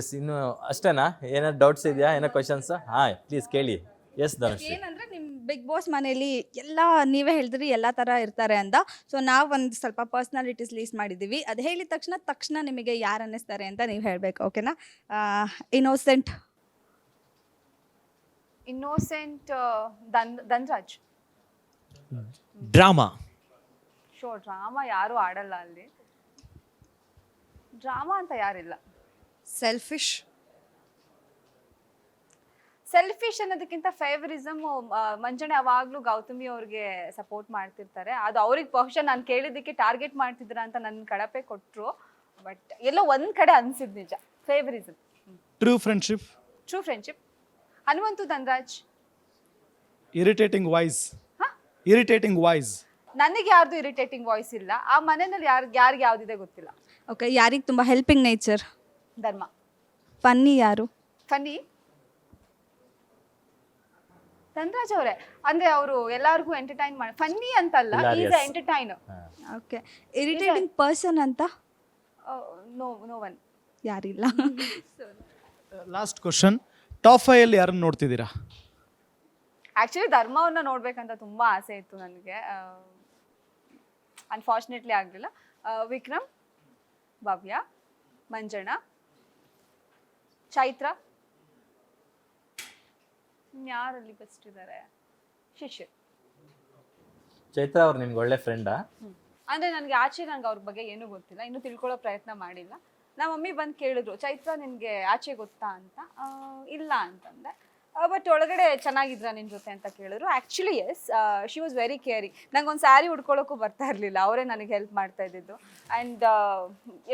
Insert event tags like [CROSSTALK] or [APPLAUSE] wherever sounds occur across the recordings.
S ಇನ್ನು ಅಷ್ಟೇನಾ? ಏನಾದ್ರು ಡೌಟ್ಸ್ ಇದೆಯಾ? ಏನೋ ಕ್ವಶನ್ಸ್ ಹಾಂ ಪ್ಲೀಸ್ ಕೇಳಿ. ಎಸ್ ಧನುಶ್ರೀ ಏನಂದ್ರೆ ನಿಮ್ ಬಿಗ್ ಬಾಸ್ ಮನೇಲಿ ಎಲ್ಲ ನೀವೇ ಹೇಳಿದ್ರಿ ಎಲ್ಲ ತರ ಇರ್ತಾರೆ ಅಂತ. ಸೊ ನಾವ್ ಒಂದ್ ಸ್ವಲ್ಪ ಪರ್ಸನಾಲಿಟೀಸ್ ಲೀಸ್ಟ್ ಮಾಡಿದೀವಿ ಅದ್ ಹೇಳಿದ ತಕ್ಷಣ ತಕ್ಷಣ ನಿಮಗೆ ಯಾರು ಅನ್ನಿಸ್ತಾರೆ ಅಂತ ನೀವು ಹೇಳ್ಬೇಕು ಓಕೆನಾ innocent innocent Dhan Dhanraj. Drama. Show drama ಯಾರು ಆಡಲ್ಲ ಅಲ್ಲಿ. ಡ್ರಾಮಾ ಅಂತ ಯಾರಿಲ್ಲ. ಸೆಲ್ಫಿಶ್ ಸೆಲ್ಫಿಶ್ ಅನ್ನೋದಕ್ಕಿಂತ ಫೇವರಿಸಮ್ ಮಂಜಣ್ಣ ಯಾವಾಗ್ಲೂ ಗೌತಮಿ ಅವ್ರಿಗೆ ಸಪೋರ್ಟ್ ಮಾಡ್ತಿರ್ತಾರೆ. ಅದು ಅವ್ರಿಗೆ ಬಹುಶಃ ನಾನು ಕೇಳಿದ್ದಕ್ಕೆ ಟಾರ್ಗೆಟ್ ಮಾಡ್ತಿದ್ರ ಅಂತ ನನ್ನ ಕಳಪೆ ಕೊಟ್ಟರು ಬಟ್ ಎಲ್ಲೋ ಒಂದ್ ಕಡೆ ಅನ್ಸಿದ್ ನಿಜ. Favouritism true friendship true friendship Hanumanthu Dhanraj. Irritating voice ಹಾ? ಇರಿಟೇಟಿಂಗ್ ವಾಯ್ಸ್ ನನಗೆ ಯಾರ್ದು ಇರಿಟೇಟಿಂಗ್ ವಾಯ್ಸ್ ಇಲ್ಲ. ಆ ಮನೆಯಲ್ಲಿ ಯಾರು ಯಾರಿಗೆ ಯಾವ್ದಿದೆ ಗೊತ್ತಿಲ್ಲ. ಓಕೆ ಯಾರಿಗೆ ತುಂಬಾ ಹೆಲ್ಪಿಂಗ್ ನೇಚರ್ ಧರ್ಮ. ಫನ್ನಿ ಯಾರು? ಫನ್ನಿ ಧನ್ರಾಜ್ ಅವರೇ. ಅಂದ್ರೆ ಅವರು ಎಲ್ಲರಿಗೂ ಎಂಟರ್ಟೈನ್ ಮಾಡಿ ಫನ್ನಿ ಅಂತಲ್ಲ is. Entertain okay irritating person ಅಂತ? ನೋ ನೋ ಒನ್ ಯಾರಿಲ್ಲ. ಲಾಸ್ಟ್ ಕ್ವಶನ್ ಟಾಪ್ ಫೈವ್ ಅಲ್ಲಿ ಯಾರನ್ನ ನೋಡ್ತಿದ್ದೀರಾ? ಆಕ್ಚುಲಿ ಧರ್ಮವನ್ನ ನೋಡ್ಬೇಕಂತ ತುಂಬಾ ಆಸೆ ಇತ್ತು ನನಗೆ. ಅನ್ಫಾರ್ಚುನೇಟ್ಲಿ ಆಗಲಿಲ್ಲ. ವಿಕ್ರಮ್ ಭವ್ಯ ಮಂಜಣ್ಣ ಚೈತ್ರ? ಯಾರಲ್ಲಿ ಬೆಸ್ಟ್ ಇದ್ದಾರೆ ಶಿಶಿರ್ ಚೈತ್ರ ಅವ್ರು ನಿಮ್ಗೆ ಒಳ್ಳೆ ಫ್ರೆಂಡಾ ಅಂದ್ರೆ ನನಗೆ ಆಚೆ ನಂಗೆ ಅವ್ರ ಬಗ್ಗೆ ಏನೂ ಗೊತ್ತಿಲ್ಲ. ಇನ್ನು ತಿಳ್ಕೊಳ್ಳೋ ಪ್ರಯತ್ನ ಮಾಡಿಲ್ಲ. ನಮ್ಮ ಮಮ್ಮಿ ಬಂದು ಕೇಳಿದ್ರು ಚೈತ್ರ ನಿನಗೆ ಆಚೆ ಗೊತ್ತಾ? ಅಂತ. ಆ, ಇಲ್ಲ ಅಂತಂದೆ. ಬಟ್ ಒಳಗಡೆ ಚೆನ್ನಾಗಿದ್ರ ನಿನ್ನ ಜೊತೆ ಅಂತ ಕೇಳಿದ್ರು. Actually yes she was very caring ನಂಗೆ ಒಂದು ಸ್ಯಾರಿ ಉಡ್ಕೊಳ್ಳೋಕ್ಕೂ ಬರ್ತಾ ಇರಲಿಲ್ಲ. ಅವರೇ ನನಗೆ ಹೆಲ್ಪ್ ಮಾಡ್ತಾ ಇದ್ದಿದ್ದು. ಆ್ಯಂಡ್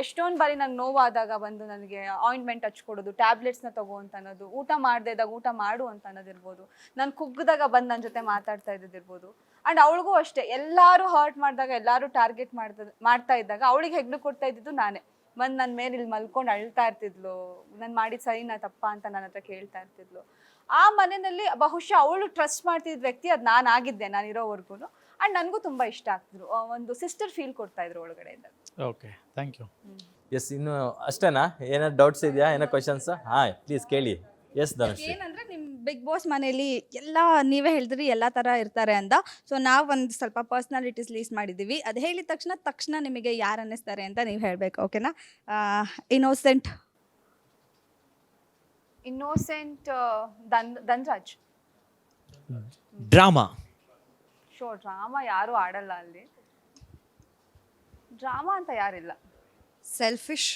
ಎಷ್ಟೊಂದು ಬಾರಿ ನಂಗೆ ನೋವಾದಾಗ ಬಂದು ನನಗೆ ಆಯಿಂಟ್ಮೆಂಟ್ ಹಚ್ಕೊಡೋದು ಟ್ಯಾಬ್ಲೆಟ್ಸ್ನ ತಗೋ ಅಂತ ಅನ್ನೋದು, ಊಟ ಮಾಡದೇ ಇದ್ದಾಗ ಊಟ ಮಾಡು ಅಂತ ಅನ್ನೋದಿರ್ಬೋದು ನಾನು ಕುಗ್ಗದಾಗ ಬಂದು ನನ್ನ ಜೊತೆ ಮಾತಾಡ್ತಾ ಇದ್ದಿರ್ಬೋದು ಆ್ಯಂಡ್ ಅವಳಿಗೂ ಅಷ್ಟೇ, ಎಲ್ಲರೂ ಹರ್ಟ್ ಮಾಡಿದಾಗ, ಎಲ್ಲರೂ ಟಾರ್ಗೆಟ್ ಮಾಡ್ತಾ ಮಾಡ್ತಾ ಇದ್ದಾಗ ಅವಳಿಗೆ ಹೆಗ್ಲು ಕೊಡ್ತಾ ಇದ್ದಿದ್ದು ನಾನೇ. ಬಂದು ನನ್ನ ಮೇಲೆ ಇಲ್ಲಿ ಮಲ್ಕೊಂಡು ಅಳ್ತಾ ಇರ್ತಿದ್ಲು. ನಾನು ಮಾಡಿದ ಸರಿನಾ ತಪ್ಪಾ ಅಂತ ನನ್ನ ಹತ್ರ ಕೇಳ್ತಾ ಇರ್ತಿದ್ಲು. ಆ ಮನೆಯಲ್ಲಿ ಬಹುಶಃ ಅವಳು ಟ್ರಸ್ಟ್ ಮಾಡ್ತಿದ್ದ ವ್ಯಕ್ತಿ ಅದು ನಾನು ಆಗಿದ್ದೆ ನಾನು ಇರೋವರೆಗೂ ಆ್ಯಂಡ್ ನನಗೂ ತುಂಬ ಇಷ್ಟ ಆಗ್ತಿದ್ರು. ಒಂದು ಸಿಸ್ಟರ್ ಫೀಲ್ ಕೊಡ್ತಾ ಇದ್ರು ಒಳಗಡೆಯಿಂದ ಓಕೆ ಥ್ಯಾಂಕ್ ಯು ಎಸ್ ಇನ್ನು ಅಷ್ಟೇನಾ? ಏನಾದ್ರು ಡೌಟ್ಸ್ ಇದೆಯಾ? ಏನೋ ಕ್ವಶನ್ಸ್ ಹಾಂ ಪ್ಲೀಸ್ ಕೇಳಿ. ಎಸ್ ಧನುಷ್. ಏನಂದ್ರೆ ನಿಮ್ಮ ಬಿಗ್ ಬಾಸ್ ಮನೇಲಿ ಎಲ್ಲ ನೀವೇ ಹೇಳಿದ್ರಿ ಎಲ್ಲ ತರ ಇರ್ತಾರೆ ಅಂತ. ಸೊ ನಾವು ಒಂದು ಸ್ವಲ್ಪ ಪರ್ಸ್ನಾಲಿಟೀಸ್ ಲೀಸ್ಟ್ ಮಾಡಿದ್ದೀವಿ. ಅದು ಹೇಳಿದ ತಕ್ಷಣ ತಕ್ಷಣ ನಿಮಗೆ ಯಾರು ಅನ್ನಿಸ್ತಾರೆ ಅಂತ ನೀವು ಹೇಳಬೇಕು ಓಕೆನಾ innocent innocent Dhan Dhanraj drama show drama ಯಾರು ಆಡಲ್ಲ ಅಲ್ಲಿ. ಡ್ರಾಮಾ ಅಂತ ಯಾರಿಲ್ಲ. ಸೆಲ್ಫಿಶ್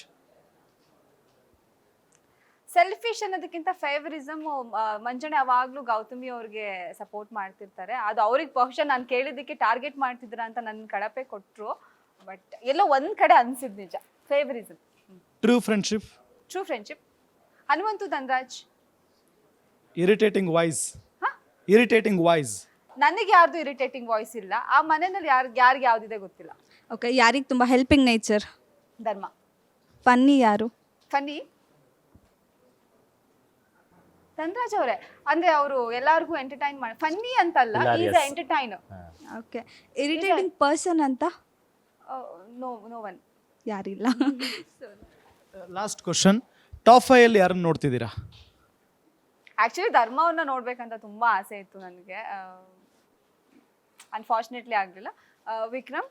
ಸೆಲ್ಫಿಶ್ ಅನ್ನೋದಕ್ಕಿಂತ ಫೇವರಿಸಮ್ ಮಂಜಣ್ಣ ಯಾವಾಗ್ಲೂ ಗೌತಮಿ ಅವ್ರಿಗೆ ಸಪೋರ್ಟ್ ಮಾಡ್ತಿರ್ತಾರೆ. ಅದು ಅವ್ರಿಗೆ ಬಹುಶಃ ನಾನು ಕೇಳಿದ್ದಕ್ಕೆ ಟಾರ್ಗೆಟ್ ಮಾಡ್ತಿದ್ರ ಅಂತ ನನ್ನ ಕಳಪೆ ಕೊಟ್ಟರು ಬಟ್ ಎಲ್ಲೋ ಒಂದ್ ಕಡೆ ಅನ್ಸಿದ್ ನಿಜ. Favouritism true friendship true friendship Hanumanthu Dhanraj. Irritating voice ಹಾ? ಇರಿಟೇಟಿಂಗ್ ವಾಯ್ಸ್ ನನಗೆ ಯಾರ್ದು ಇರಿಟೇಟಿಂಗ್ ವಾಯ್ಸ್ ಇಲ್ಲ. ಆ ಮನೆಯಲ್ಲಿ ಯಾರು ಯಾರಿಗೆ ಯಾವ್ದಿದೆ ಗೊತ್ತಿಲ್ಲ. ಓಕೆ ಯಾರಿಗೆ ತುಂಬಾ ಹೆಲ್ಪಿಂಗ್ ನೇಚರ್ ಧರ್ಮ. ಫನ್ನಿ ಯಾರು? ಫನ್ನಿ? ಧನ್ರಾಜ್ ಅವರೇ ಅಂದ್ರೆ ಅವರು ಎಲ್ಲರಿಗೂ ಎಂಟರ್ಟೈನ್ ಮಾಡಿ ಫನ್ನಿ ಅಂತಲ್ಲ is. Entertain okay irritating person ಅಂತ? ನೋ ನೋ ಒನ್ ಯಾರಿಲ್ಲ. [LAUGHS] ಲಾಸ್ಟ್ ಕ್ವಶನ್ ಟಾಪ್ ಫೈವ್ ಅಲ್ಲಿ ಯಾರನ್ನ ನೋಡ್ತಿದ್ದೀರಾ? ಆಕ್ಚುಲಿ ಧರ್ಮವನ್ನ ನೋಡ್ಬೇಕಂತ ತುಂಬಾ ಆಸೆ ಇತ್ತು ನನಗೆ. ಅನ್ಫಾರ್ಚುನೇಟ್ಲಿ ಆಗಲಿಲ್ಲ. ವಿಕ್ರಮ್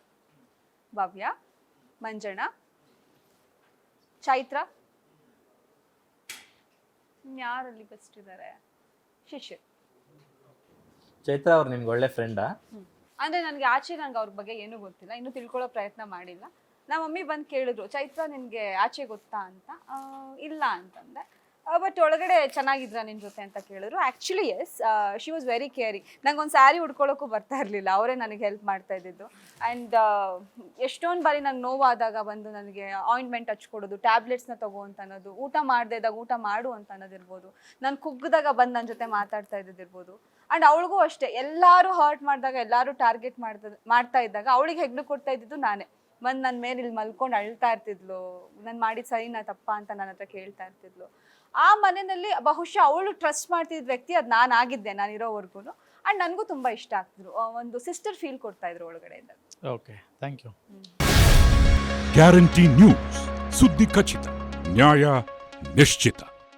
ಭವ್ಯ ಮಂಜಣ ಚೈತ್ರ. ಯಾರಲ್ಲಿ ಬೆಸ್ಟ್ ಇದ್ದಾರೆ ಶಿಶಿರ್ ಚೈತ್ರ ಅವ್ರು ನಿಮ್ಗೆ ಒಳ್ಳೆ ಫ್ರೆಂಡಾ ಅಂದ್ರೆ ನನಗೆ ಆಚೆ ನಂಗೆ ಅವ್ರ ಬಗ್ಗೆ ಏನೂ ಗೊತ್ತಿಲ್ಲ. ಇನ್ನೂ ತಿಳ್ಕೊಳ್ಳೋ ಪ್ರಯತ್ನ ಮಾಡಿಲ್ಲ. ನಮ್ಮ ಮಮ್ಮಿ ಬಂದು ಕೇಳಿದ್ರು, ಚೈತ್ರ ನಿನಗೆ ಆಚೆ ಗೊತ್ತಾ ಅಂತ? ಇಲ್ಲ ಅಂತಂದೆ. ಬಟ್ ಒಳಗಡೆ ಚೆನ್ನಾಗಿದ್ರ ನಿನ್ನ ಜೊತೆ? ಅಂತ ಕೇಳಿದ್ರು. Actually yes she was very caring ನಂಗೆ ಒಂದು ಸ್ಯಾರಿ ಉಡ್ಕೊಳ್ಳೋಕ್ಕೂ ಬರ್ತಾ ಇರಲಿಲ್ಲ. ಅವರೇ ನನಗೆ ಹೆಲ್ಪ್ ಮಾಡ್ತಾ ಇದ್ದಿದ್ದು. ಆ್ಯಂಡ್ ಎಷ್ಟೊಂದು ಬಾರಿ ನಂಗೆ ನೋವಾದಾಗ ಬಂದು ನನಗೆ ಆಯಿಂಟ್ಮೆಂಟ್ ಹಚ್ಕೊಡೋದು ಟ್ಯಾಬ್ಲೆಟ್ಸ್ನ ತಗೋ ಅಂತ ಅನ್ನೋದು, ಊಟ ಮಾಡದೇ ಇದ್ದಾಗ ಊಟ ಮಾಡು ಅಂತ ಅನ್ನೋದಿರ್ಬೋದು ನಾನು ಕುಗ್ಗದಾಗ ಬಂದು ನನ್ನ ಜೊತೆ ಮಾತಾಡ್ತಾ ಇದ್ದಿದ್ದಿರ್ಬೋದು ಆ್ಯಂಡ್ ಅವಳಿಗೂ ಅಷ್ಟೇ. ಎಲ್ಲರೂ ಹರ್ಟ್ ಮಾಡಿದಾಗ, ಎಲ್ಲರೂ ಟಾರ್ಗೆಟ್ ಮಾಡ್ತಾ ಮಾಡ್ತಾ ಇದ್ದಾಗ ಅವಳಿಗೆ ಹೆಗ್ಲು ಕೊಡ್ತಾ ಇದ್ದಿದ್ದು ನಾನೇ. ಬಂದು ನನ್ನ ಮೇಲೆ ಇಲ್ಲಿ ಮಲ್ಕೊಂಡು ಅಳ್ತಾ ಇರ್ತಿದ್ಲು. ನಾನು ಮಾಡಿದ ಸರಿನಾ ತಪ್ಪ ಅಂತ ನನ್ನ ಹತ್ರ ಕೇಳ್ತಾ ಇರ್ತಿದ್ಲು. ಆ ಮನೆಯಲ್ಲಿ ಬಹುಶಃ ಅವಳು ಟ್ರಸ್ಟ್ ಮಾಡ್ತಿದ್ದ ವ್ಯಕ್ತಿ ಅದು ನಾನು ಆಗಿದ್ದೆ ನಾನು ಇರೋವರೆಗೂ ಆ್ಯಂಡ್ ನನಗೂ ತುಂಬ ಇಷ್ಟ ಆಗ್ತಿದ್ರು. ಒಂದು ಸಿಸ್ಟರ್ ಫೀಲ್ ಕೊಡ್ತಾ ಇದ್ರು ಒಳಗಡೆಯಿಂದ okay thank you guarantee news ಸುದ್ದಿ ಖಚಿತ ನ್ಯಾಯ ನಿಶ್ಚಿತ.